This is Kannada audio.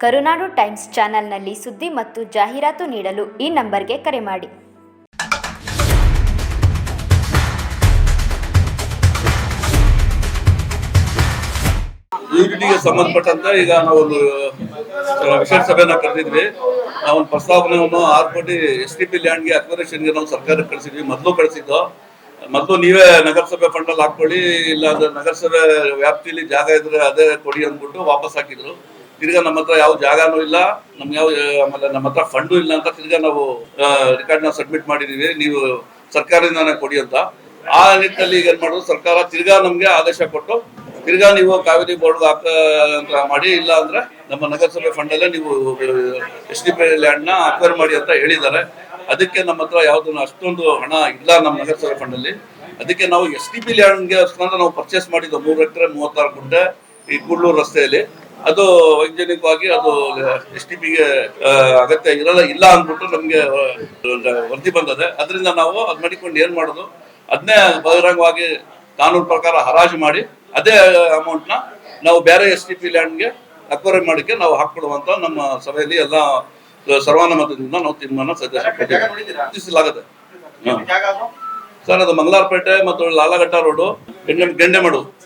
ಕರುನಾಡು ಟೈಮ್ಸ್ ಚಾನೆಲ್ನಲ್ಲಿ ಸುದ್ದಿ ಮತ್ತು ಜಾಹೀರಾತು ನೀಡಲು ಈ ನಂಬರ್ಗೆ ಕರೆ ಮಾಡಿ. ಯೂನಿಟಿಗೆ ಸಂಬಂಧಪಟ್ಟಂತೆ ಈಗ ನಾವು ಒಂದು ಆ, ವಿಶೇಷ ಸಭೆನ ಕರೆದಿದ್ವಿ. ನಾವೊಂದು ಪ್ರಸ್ತಾವನೆಯನ್ನು ಆರು ಕೋಟಿ ಎಸ್ ಟಿ ಪಿ ಲ್ಯಾಂಡ್ಗೆ ಅಕ್ವರೇಷನ್ಗೆ ನಾವು ಸರ್ಕಾರಕ್ಕೆ ಕಳಿಸಿದ್ವಿ. ಮೊದಲು ಕಳಿಸಿದ್ದು. ಮೊದಲು ನೀವೇ ನಗರಸಭೆ ಫಂಡಲ್ಲಿ ಹಾಕೊಳ್ಳಿ ಇಲ್ಲ ಅಂದ್ರೆ ನಗರಸಭೆ ವ್ಯಾಪ್ತಿಯಲ್ಲಿ ಜಾಗ ಇದ್ರೆ ಅದೇ ಕೊಡಿ ಅಂದ್ಬಿಟ್ಟು ವಾಪಸ್ ಹಾಕಿದ್ರು. ತಿರ್ಗಾ ನಮ್ಮ ಹತ್ರ ಯಾವ ಜಾಗನೂ ಇಲ್ಲ, ನಮ್ಗೆ ಯಾವ ಆಮೇಲೆ ನಮ್ಮ ಹತ್ರ ಫಂಡು ಇಲ್ಲ ಅಂತ ತಿರ್ಗಾ ನಾವು ರೆಕಾರ್ಡ್ನ ಸಬ್ಮಿಟ್ ಮಾಡಿದೀವಿ. ನೀವು ಸರ್ಕಾರದಿಂದಾನೆ ಕೊಡಿ ಅಂತ. ಆ ನಿಟ್ಟಿನಲ್ಲಿ ಈಗ ಏನ್ ಮಾಡೋದು, ಸರ್ಕಾರ ತಿರ್ಗಾ ನಮ್ಗೆ ಆದೇಶ ಕೊಟ್ಟು, ತಿರ್ಗಾ ನೀವು ಕಾವೇರಿ ಬೋರ್ಡ್ ಹಾಕ ಮಾಡಿ, ಇಲ್ಲ ಅಂದ್ರೆ ನಮ್ಮ ನಗರಸಭೆ ಫಂಡ್ ಅಲ್ಲೇ ನೀವು ಎಸ್ ಡಿ ಪಿ ಲ್ಯಾಂಡ್ನ ಅಕ್ವೈರ್ ಮಾಡಿ ಅಂತ ಹೇಳಿದ್ದಾರೆ. ಅದಕ್ಕೆ ನಮ್ಮ ಹತ್ರ ಯಾವ್ದು ಅಷ್ಟೊಂದು ಹಣ ಇಲ್ಲ ನಮ್ಮ ನಗರಸಭೆ ಫಂಡ್ ಅಲ್ಲಿ. ಅದಕ್ಕೆ ನಾವು ಎಸ್ ಡಿ ಪಿ ಲ್ಯಾಂಡ್ಗೆ ನಾವು ಪರ್ಚೇಸ್ ಮಾಡಿದ್ದು ಮೂರು ಎಕರೆ, ಮೂವತ್ತಾರು ಗುಂಟೆ ಈ ಕೂಡ್ಲೂರು ರಸ್ತೆಯಲ್ಲಿ. ಅದು ವೈಜ್ಞಾನಿಕವಾಗಿ ಅದು ಎಸ್ ಟಿ ಪಿಗೆ ಅಗತ್ಯ ಇರಲ್ಲ ಇಲ್ಲ ಅಂದ್ಬಿಟ್ಟು ನಮ್ಗೆ ವರದಿ ಬಂದದೆ. ಅದರಿಂದ ನಾವು ಅದ್ ಮಾಡಿಕೊಂಡು ಏನ್ ಮಾಡೋದು? ಅದನ್ನೇ ಬಹಿರಂಗವಾಗಿ ಕಾನೂನು ಪ್ರಕಾರ ಹರಾಜು ಮಾಡಿ ಅದೇ ಅಮೌಂಟ್ನ ನಾವು ಬೇರೆ ಎಸ್ ಟಿ ಪಿ ಲ್ಯಾಂಡ್ಗೆ ಅಕ್ವೈರ್ ಮಾಡಿಕೆ ನಾವು ಹಾಕೊಡುವಂತ ನಮ್ಮ ಸಭೆಯಲ್ಲಿ ಎಲ್ಲ ಸರ್ವಾನುಮತದಿಂದ ನಾವು ತೀರ್ಮಾನ ಸಲ್ಲಿಸಲಾಗುತ್ತೆ ಸರ್ ಅದು ಮಂಗಲಾರ್ಪೇಟೆ ಮತ್ತು ಲಾಲಘಟ್ಟ ರೋಡು ಗೆಂಡೆ ಗೆಂಡೆಮಡು